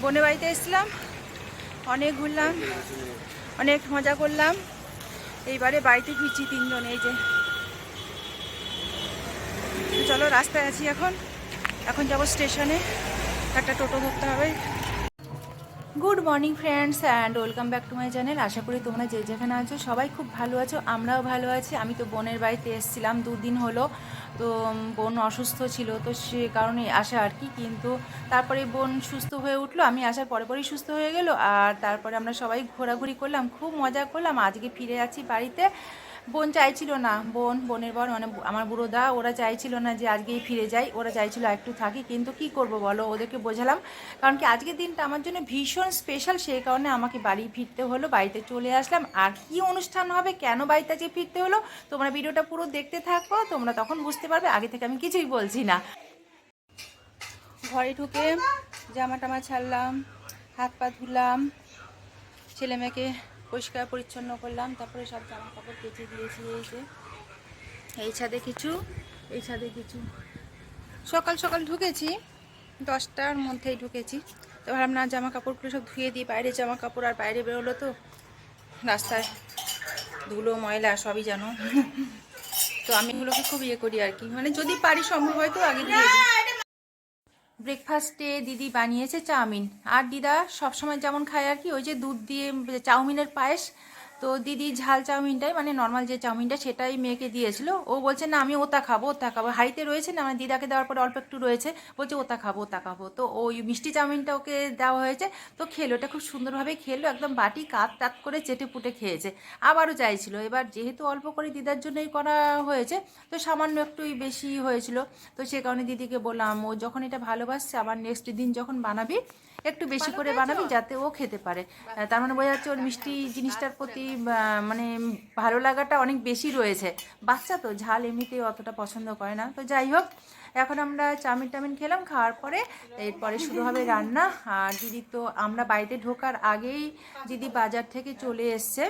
বোনের বাড়িতে এসলাম অনেক ঘুরলাম, অনেক মজা করলাম। এইবারে বাড়িতে ফিরছি তিনজন, এই যে। চলো, রাস্তায় আছি এখন। এখন যাব স্টেশনে। একটা টোটো ধরতে হবে। Good morning friends and welcome back to my channel আশা করি তোমরা যে যেখানে আছো সবাই খুব ভালো আছো, আমরাও ভালো আছি। আমি তো বোনের বাড়িতে এসেছিলাম, দুদিন হলো। তো বোন অসুস্থ ছিল, তো সে কারণে আসা আর কি, কিন্তু তারপরে বোন সুস্থ হয়ে উঠল। আমি আসার পরে পরেই সুস্থ হয়ে গেল, আর তারপরে আমরা সবাই ঘোরাঘুরি করলাম, খুব মজা করলাম। আজকে ফিরে আছি বাড়িতে। বোন চাইছিল না, বোন, বোনের বর মানে আমার বুড়ো দা ওরা চাইছিল না যে আজকেই ফিরে যাই, ওরা চাইছিল একটু থাকি, কিন্তু কি করব বলো, ওদেরকে বোঝালাম। কারণ কি আজকের দিনটা আমার জন্য ভীষণ স্পেশাল সেই কারণে আমাকে বাড়ি ফিরতে হলো, বাড়িতে চলে আসলাম। আর কি অনুষ্ঠান হবে, কেন বাড়িতে আজকে ফিরতে হলো, তোমরা ভিডিওটা পুরো দেখতে থাকো, তোমরা তখন বুঝতে পারবে, আগে থেকে আমি কিছুই বলছি না। ঘরে ঢুকে জামা টামা ছাড়লাম হাত পা ধুলাম ছেলে মেয়েকে পরিষ্কার পরিচ্ছন্ন করলাম, তারপরে সব জামা কাপড় কেচে দিয়েছি এই যে। এই ছাদে কিছু, এই ছাদে কিছু। সকাল সকাল ঢুকেছি, দশটার মধ্যেই ঢুকেছি। তো ভাবলাম, না জামা কাপড়গুলো সব ধুয়ে দিই, বাইরে জামা কাপড় আর বাইরে বেরোলো তো। রাস্তায় ধুলো, ময়লা, সবই জানো তো আমি এগুলোকে খুব ইয়ে করি আর কি। মানে যদি পারি, সম্ভব হয় তো আগে দিয়ে দিই। ব্রেকফাস্টে দিদি বানিয়েছে চাউমিন। আর দিদা সবসময় যেমন খায় আর কি, ওই যে দুধ দিয়ে, চাউমিনের পায়েস তো দিদি ঝাল চাউমিনটাই মানে নর্মাল যে চাউমিনটা সেটাই মেয়েকে দিয়েছিল। ও বলছে, না, আমি ওটা খাব ওটা খাব। হাড়িতে রয়েছে না আমার দিদাকে দেওয়ার পরে অল্প একটু রয়েছে, বলছে, ওটা খাব ওটা খাব। তো ওই মিষ্টি চাউমিনটা ওকে দেওয়া হয়েছে। তো খেলো, এটা খুব সুন্দরভাবে খেলো, একদম বাটি কাত টাত করে চেটে পুটে খেয়েছে। আবারও চাইছিল, এবার যেহেতু অল্প করে দিদার জন্যই করা হয়েছে, তো সামান্য একটুই বেশি হয়েছিল। তো সে কারণে দিদিকে বললাম, ও যখন এটা ভালোবাসছে, আবার নেক্সট দিন যখন বানাবি একটু বেশি করে বানাবি যাতে ও খেতে পারে। তার মানে বোঝা যাচ্ছে ওর মিষ্টি জিনিসটার প্রতি মানে ভালো লাগাটা অনেক বেশি রয়েছে। বাচ্চা তো ঝাল এমনিতেই অতটা পছন্দ করে না। তো যাই হোক এখন আমরা চাউমিন টামিন খেলাম খাওয়ার পরে এরপরে শুরু হবে রান্না। আর দিদি তো আমরা বাড়িতে ঢোকার আগেই দিদি বাজার থেকে চলে এসছে।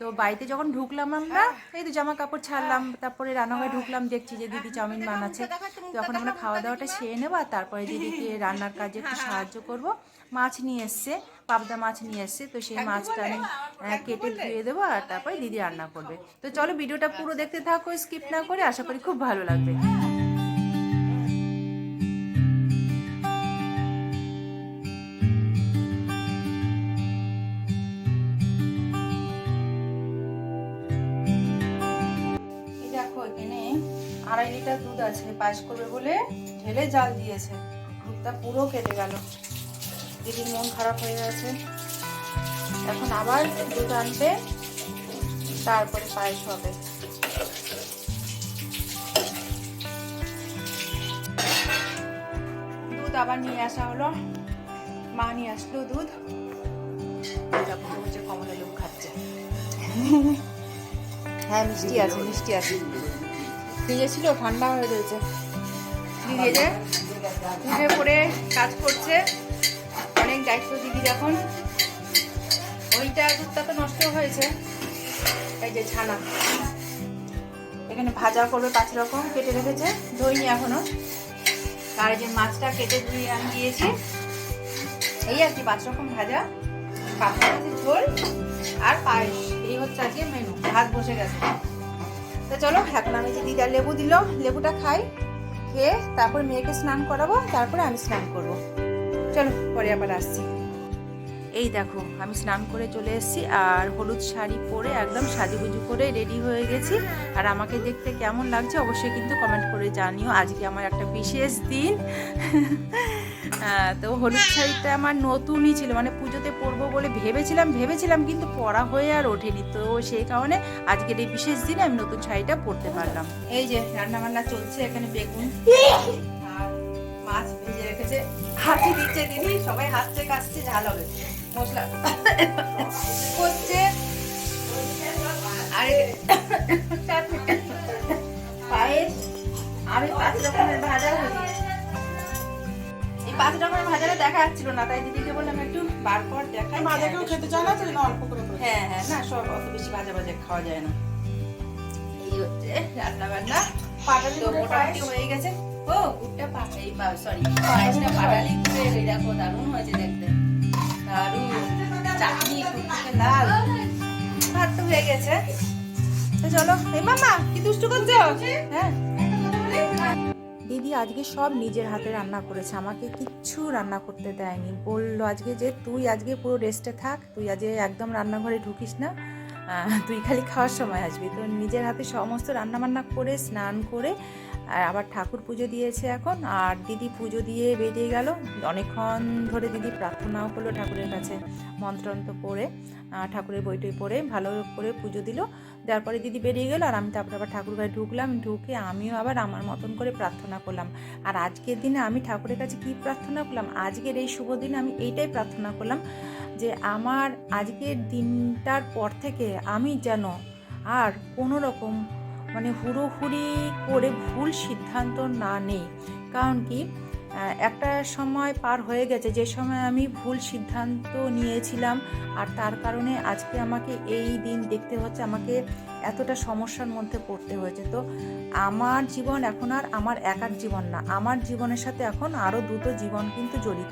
তো বাড়িতে যখন ঢুকলাম আমরা এই তো জামা কাপড় ছাড়লাম তারপরে রান্নাঘরে ঢুকলাম দেখছি যে দিদি চাউমিন বানাচ্ছে। তখন আমরা খাওয়া দাওয়াটা সেরে নেব আর তারপরে দিদিকে রান্নার কাজে একটু সাহায্য করব। মাছ নিয়ে এসছে পাবদা মাছ নিয়ে এসছে তো সেই মাছটা আমি কেটে ধুয়ে দেবো আর তারপরে দিদি রান্না করবে। তো চলো ভিডিওটা পুরো দেখতে থাকো স্কিপ না করে আশা করি খুব ভালো লাগবে। এই দেখো এখানে আড়াই লিটার দুধ আছে পায়েস করবে বলে ঢেলে জাল দিয়েছে। দুধটা পুরো কেটে গেল। দিদির মন খারাপ হয়ে গেছে। এখন আবার দুধ আনবে তারপরে পায়েস হবে। দুধ আবার নিয়ে আসা হলো। মা নিয়ে আসলো দুধ। হচ্ছে কমলা লেবু খাচ্ছে। হ্যাঁ মিষ্টি আছে মিষ্টি আছে। ফ্রিজে ছিল ঠান্ডা হয়ে রয়েছে। যে উঠে পড়ে কাজ করছে। অনেক দায়িত্ব দিদির এখন ওইটা দুধটা তো নষ্ট হয়েছে। এই যে ছানা। এখানে ভাজা করবে পাঁচ রকম, কেটে রেখেছে। ধইনি এখনও। আর যে মাছটা কেটে ধুয়ে আমি দিয়েছি। এই আর কি, পাঁচ রকম ভাজা। মাছের ঝোল আর পায়েস। এই হচ্ছে আজকে মেনু ভাত বসে গেছে। তো চলো, এখন আমি যে দিদা লেবু দিল, লেবুটা খাই, খেয়ে তারপর মেয়েকে স্নান করাবো, তারপরে আমি স্নান করব। চলো, পরে আবার আসছি। এই দেখো, আমি স্নান করে চলে এসেছি, আর হলুদ শাড়ি পরে একদম সাজুগুজু করে রেডি হয়ে গেছি। আর আমাকে দেখতে কেমন লাগছে অবশ্যই কিন্তু কমেন্ট করে জানিও। আজকে আমার একটা বিশেষ দিন। তো হলুদ শাড়িটা আমার নতুনই ছিল মানে পুজোতে পরবো বলে ভেবেছিলাম ভেবেছিলাম কিন্তু পরা হয়ে আর ওঠেনি। তো সেই কারণে আজকের এই বিশেষ দিনে আমি নতুন শাড়িটা পরতে পারলাম। এই যে রান্না বান্না চলছে, এখানে বেগুন, আর মাছ রেখেছে হাতে দিচ্ছে দিদি সবাই হাতছে কাছছে ঝাল হবে। মশলা। করছে। আর পায়েস। ওই পাঁচ রকমের ভাজা হয়েছে এই পাঁচ রকমের ভাজাটা দেখা যাচ্ছিল না তাই দিদিকে বললাম একটু বার কর দেখা মাঝেকেও খেতে চায় না তাই অল্প করে করে। হ্যাঁ হ্যাঁ না সব অত বেশি ভাজা ভাজা খাওয়া যায় না। এই হচ্ছে রান্না বান্না পাটালি মোটামুটি হয়ে গেছে। চলো মামা হ্যাঁ। দিদি আজকে সব নিজের হাতে রান্না করেছে, আমাকে কিচ্ছু রান্না করতে দেয়নি। বলল, আজকে যে তুই, আজকে পুরো রেস্টে থাক, তুই আজকে একদম রান্নাঘরে ঢুকিস না তুই খালি খাওয়ার সময় আসবি। তো নিজের হাতে সমস্ত রান্না বান্না করে, স্নান করে, আর আবার ঠাকুর পুজো দিয়েছে এখন, আর দিদি পুজো দিয়ে বেরিয়ে গেল। অনেকক্ষণ ধরে দিদি প্রার্থনাও করল ঠাকুরের কাছে, মন্ত্রন্ত পড়ে ঠাকুরের বইটই পড়ে ভালো করে পুজো দিল। দেওয়ার পরে দিদি বেরিয়ে গেল, আর আমি তারপরে আবার ঠাকুর ঘরে ঢুকলাম, ঢুকে আমিও আবার আমার মতন করে প্রার্থনা করলাম। আর আজকের দিনে আমি ঠাকুরের কাছে কি প্রার্থনা করলাম? আজকের এই শুভ দিনে আমি এইটাই প্রার্থনা করলাম যে আমার আজকের দিনটার পর থেকে আমি যেন আর কোনো রকম মানে হুড়োহুড়ি করে ভুল সিদ্ধান্ত না নেই। কারণ কি একটা সময় পার হয়ে গেছে, যে সময় আমি ভুল সিদ্ধান্ত নিয়েছিলাম আর তার কারণে আজকে আমাকে এই দিন দেখতে হচ্ছে, আমাকে এতটা সমস্যার মধ্যে পড়তে হয়েছে। তো আমার জীবন এখন আর আমার একার জীবন না, আমার জীবনের সাথে এখন আরও দুটো জীবন কিন্তু জড়িত।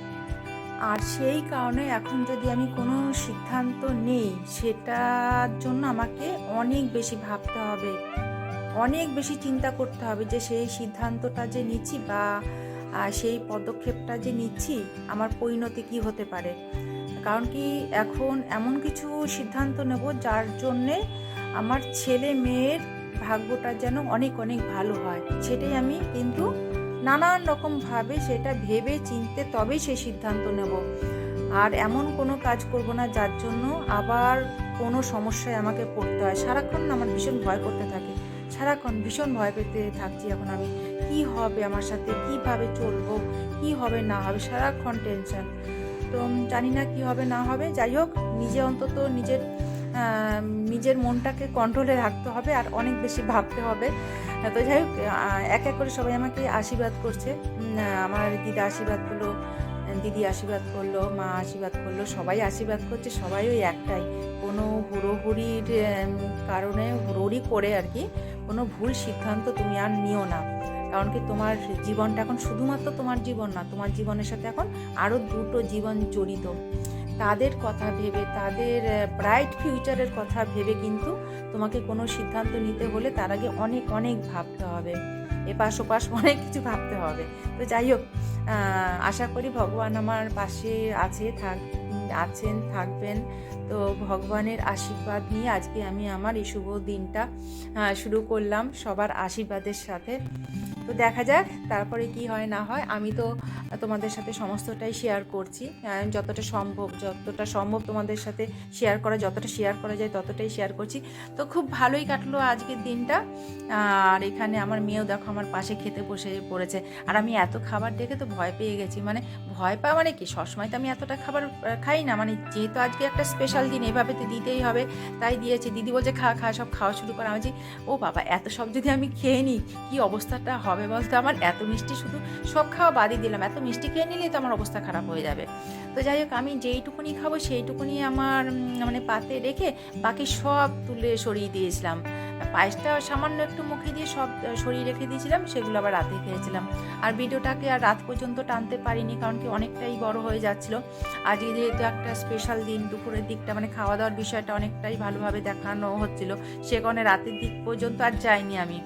আর সেই কারণে এখন যদি আমি কোনো সিদ্ধান্ত নেই, সেটার জন্য আমাকে অনেক বেশি ভাবতে হবে। অনেক বেশি চিন্তা করতে হবে যে সেই সিদ্ধান্তটা যে নিচ্ছি বা সেই পদক্ষেপটা যে নিচ্ছি, আমার পরিণতি কি হতে পারে? কারণ কি এখন এমন কিছু সিদ্ধান্ত নেব যার জন্যে আমার ছেলে মেয়ের ভাগ্যটা যেন অনেক অনেক ভালো হয়। সেটাই আমি কিন্তু নানান রকমভাবে সেটা ভেবে চিনতে তবেই সে সিদ্ধান্ত নেব। আর এমন কোনো কাজ করব না যার জন্য আবার কোনো সমস্যায় আমাকে পড়তে হয়। সারাক্ষণ আমার ভীষণ ভয় করতে থাকে। সারাক্ষণ ভীষণ ভয় পেতে থাকছি এখন আমি। কি হবে আমার সাথে? কীভাবে চলবো? কি হবে না হবে? সারাক্ষণ টেনশন তো জানি না কি হবে না হবে। যাই হোক, নিজে অন্তত নিজের নিজের মনটাকে কন্ট্রোলে রাখতে হবে আর অনেক বেশি ভাবতে হবে। তো যাই হোক এক এক করে সবাই আমাকে আশীর্বাদ করছে। আমার দিদা আশীর্বাদ করল, দিদি আশীর্বাদ করল, মা আশীর্বাদ করল, সবাই আশীর্বাদ করছে, সবাই ওই একটাই। কোনো হুড়োহুড়ির কারণে হুড়োহুড়ি করে আর কি, কোনো ভুল সিদ্ধান্ত তুমি আর নিও না। কারণ কি তোমার জীবনটা এখন শুধুমাত্র তোমার জীবন না, তোমার জীবনের সাথে এখন আরও দুটো জীবন জড়িত। তাদের কথা ভেবে, তাদের ব্রাইট ফিউচারের কথা ভেবে কিন্তু তোমাকে কোনো সিদ্ধান্ত নিতে হলে তার আগে অনেক অনেক ভাবতে হবে। এপাশ ওপাশ অনেক কিছু ভাবতে হবে। তো যাই হোক আশা করি ভগবান আমার পাশে আছে, থাক, আছেন, থাকবেন। তো ভগবানের আশীর্বাদ নিয়ে আজকে আমি আমার এই শুভ দিনটা শুরু করলাম সবার আশীর্বাদের সাথে। তো দেখা যাক, তারপরে কি হয়, না হয়। আমি তো তোমাদের সাথে সমস্তটাই শেয়ার করছি। যতটা সম্ভব যতটা সম্ভব তোমাদের সাথে শেয়ার করা, যতটা শেয়ার করা যায়, ততটাই শেয়ার করছি। তো খুব ভালোই কাটলো আজকের দিনটা। আর এখানে আমার মেয়েও দেখো আমার পাশে খেতে বসে পড়েছে। আর আমি এত খাবার দেখে তো ভয় পেয়ে গেছি। মানে ভয় পাওয়া মানে কি? সবসময় তো আমি এতটা খাবার খাই না। মানে যেহেতু আজকে একটা স্পেশাল দিন, এভাবে তো দিতেই হবে। তাই দিয়েছি। দিদি বলছে, খা খা, সব খাওয়া শুরু করা। আমি ও বাবা, এত সব যদি আমি খেয়ে নিই, কী অবস্থাটা হবে বলতো? আমার এত মিষ্টি শুধু সব খাওয়া বাদই দিলাম। এত মিষ্টি খেয়ে নিলেই তো আমার অবস্থা খারাপ হয়ে যাবে। তো যাই হোক, আমি যেইটুকুনি খাব সেইটুকুনি আমার মানে পাতে রেখে বাকি সব তুলে সরিয়ে দিয়েছিলাম। পায়েসটা সামান্য একটু মুখে দিয়ে সব সরিয়ে রেখে দিয়েছিলাম, সেগুলো আবার রাতে খেয়েছিলাম। আর ভিডিওটাকে আর রাত পর্যন্ত টানতে পারিনি কারণ কি অনেকটাই বড় হয়ে যাচ্ছিল। আজকে যেহেতু একটা স্পেশাল দিন, দুপুরের দিকটা মানে খাওয়া দাওয়ার বিষয়টা অনেকটাই ভালোভাবে দেখানো হচ্ছিল। সে কারণে রাতের দিক পর্যন্ত আর যাইনি আমি।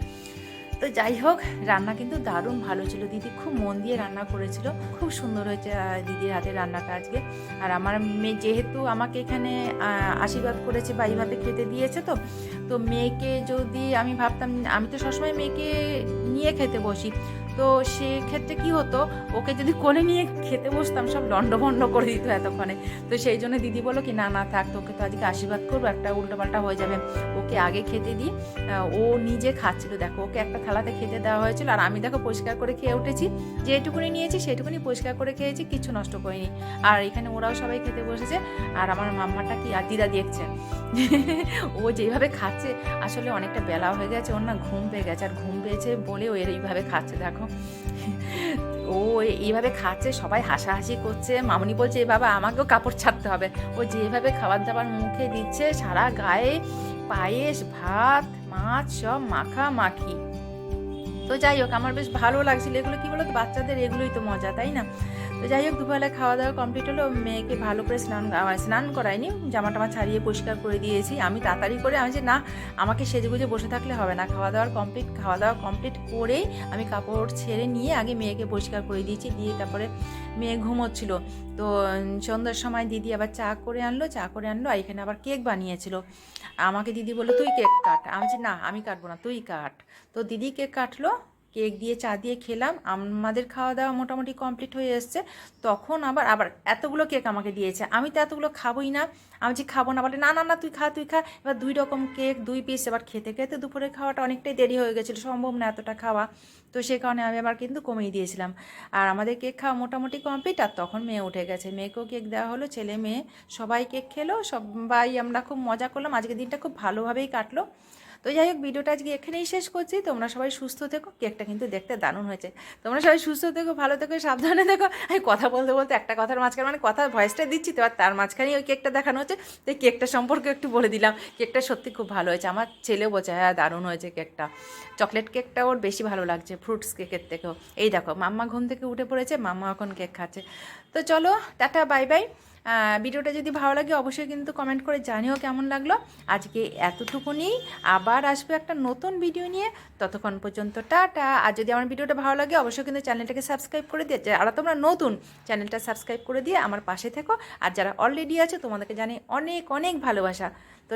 তো যাই হোক, রান্না কিন্তু দারুণ ভালো ছিল। দিদি খুব মন দিয়ে রান্না করেছিল। খুব সুন্দর হয়েছে দিদির হাতে রান্নাটা আজকে। আর আমার মেয়ে যেহেতু আমাকে এখানে আশীর্বাদ করেছে বা এইভাবে খেতে দিয়েছে তো তো মেয়েকে যদি আমি ভাবতাম, আমি তো সবসময় মেয়েকে নিয়ে খেতে বসি। তো সেক্ষেত্রে কি হতো? ওকে যদি কোলে নিয়ে খেতে বসতাম, সব লন্ডভন্ড করে দিত এতক্ষণে। তো সেই জন্য দিদি বলো কি, না না, থাক, তোকে তো আজকে আশীর্বাদ করব, একটা উল্টোপাল্টা হয়ে যাবে। ওকে আগে খেতে দিই। ও নিজে খাচ্ছিল। দেখো, ওকে একটা থালাতে খেতে দেওয়া হয়েছিল। আর আমি দেখো পরিষ্কার করে খেয়ে উঠেছি। যেটুকুনি নিয়েছি, সেটুকুনি পরিষ্কার করে খেয়েছি, কিছু নষ্ট করিনি। আর এখানে ওরাও সবাই খেতে বসেছে। আর আমার মাম্মাটা কি, আর দিদা দেখছে। ও যেভাবে খাচ্ছে, আসলে অনেকটা বেলা হয়ে গেছে, ওর না ঘুম পেয়ে গেছে। আর ঘুম পেয়েছে বলে ও এইভাবে খাচ্ছে, দেখো। ও এইভাবে খাচ্ছে, সবাই হাসাহাসি করছে। মামনি বলছে বাবা, আমাকেও কাপড় ছাড়তে হবে। ও যেভাবে খাবার দাবার মুখে দিচ্ছে, সারা গায়ে পায়েস, ভাত, মাছ, সব মাখা মাখি তো যাই হোক, আমার বেশ ভালো লাগছিল। এগুলো কি বলতো? বাচ্চাদের এগুলোই তো মজা, তাই না? তো যাই হোক দুপুরবেলা খাওয়া দাওয়া কমপ্লিট হলো। মেয়েকে ভালো করে স্নান আহ, স্নান করাইনি জামা টামা ছাড়িয়ে পরিষ্কার করে দিয়েছি। আমি তাড়াতাড়ি করে আমি যে না আমাকে সেজে গুজে বসে থাকলে হবে না। খাওয়া দাওয়ার কমপ্লিট খাওয়া দাওয়া কমপ্লিট করেই আমি কাপড় ছেড়ে নিয়ে আগে মেয়েকে পরিষ্কার করে দিয়েছি। দিয়ে তারপরে মেয়ে ঘুমোচ্ছিল। তো সন্ধ্যার সময় দিদি আবার চা করে আনলো। চা করে আনলো আর এখানে আবার কেক বানিয়েছিল। আমাকে দিদি বলল তুই কেক কাট। আমি যে না আমি কাটবো না তুই কাট। তো দিদি কেক কাটলো। কেক দিয়ে, চা দিয়ে খেলাম। আমাদের খাওয়া দাওয়া মোটামুটি কমপ্লিট হয়ে এসছে। তখন আবার আবার এতগুলো কেক আমাকে দিয়েছে। আমি তো এতগুলো খাবোই না। আমি যে খাব না, বলে, না না না, তুই খা তুই খা। এবার দুই রকম কেক, দুই পিস এবার খেতে খেতে দুপুরে খাওয়াটা অনেকটাই দেরি হয়ে গেছিল। সম্ভব না এতটা খাওয়া। তো সে কারণে আমি আবার কিন্তু কমিয়ে দিয়েছিলাম। আর আমাদের কেক খাওয়া মোটামুটি কমপ্লিট আর তখন মেয়ে উঠে গেছে। মেয়েকেও কেক দেওয়া হলো। ছেলে, মেয়ে সবাই কেক খেলো। সবাই আমরা খুব মজা করলাম। আজকের দিনটা খুব ভালোভাবেই কাটলো। তো যাই হোক, ভিডিওটা আজকে এখানেই শেষ করছি। তোমরা সবাই সুস্থ থেকো। কেকটা কিন্তু দেখতে দারুণ হয়েছে। তোমরা সবাই সুস্থ থেকো, ভালো থেকো, সাবধানে থেকো। আমি কথা বলতে বলতে একটা কথার মাঝখানে মানে কথা ভয়েসটা দিচ্ছি তো আর তার মাঝখানেই ওই কেকটা দেখানো হচ্ছে। তো কেকটা সম্পর্কে একটু বলে দিলাম। কেকটা সত্যি খুব ভালো হয়েছে। আমার ছেলেও বলছে হ্যাঁ দারুণ হয়েছে কেকটা। চকলেট কেকটা ওর বেশি ভালো লাগছে ফ্রুটস কেকের থেকেও। এই দেখো, মাম্মা ঘুম থেকে উঠে পড়েছে, মাম্মা এখন কেক খাচ্ছে। তো চলো, টাটা বাই বাই ভিডিওটা যদি ভালো লাগে, অবশ্যই কিন্তু কমেন্ট করে জানিও কেমন লাগল। আজকে এতটুকুনি। আবার আসবে একটা নতুন ভিডিও নিয়ে। ততক্ষণ পর্যন্ত টাটা। আর যদি আমার ভিডিওটা ভালো লাগে, অবশ্যই কিন্তু চ্যানেলটাকে সাবস্ক্রাইব করে দিয়ে যারা তোমরা নতুন, চ্যানেলটা সাবস্ক্রাইব করে দিয়ে আমার পাশে থেকো। আর যারা অলরেডি আছে, তোমাদেরকে জানি অনেক অনেক ভালোবাসা। তো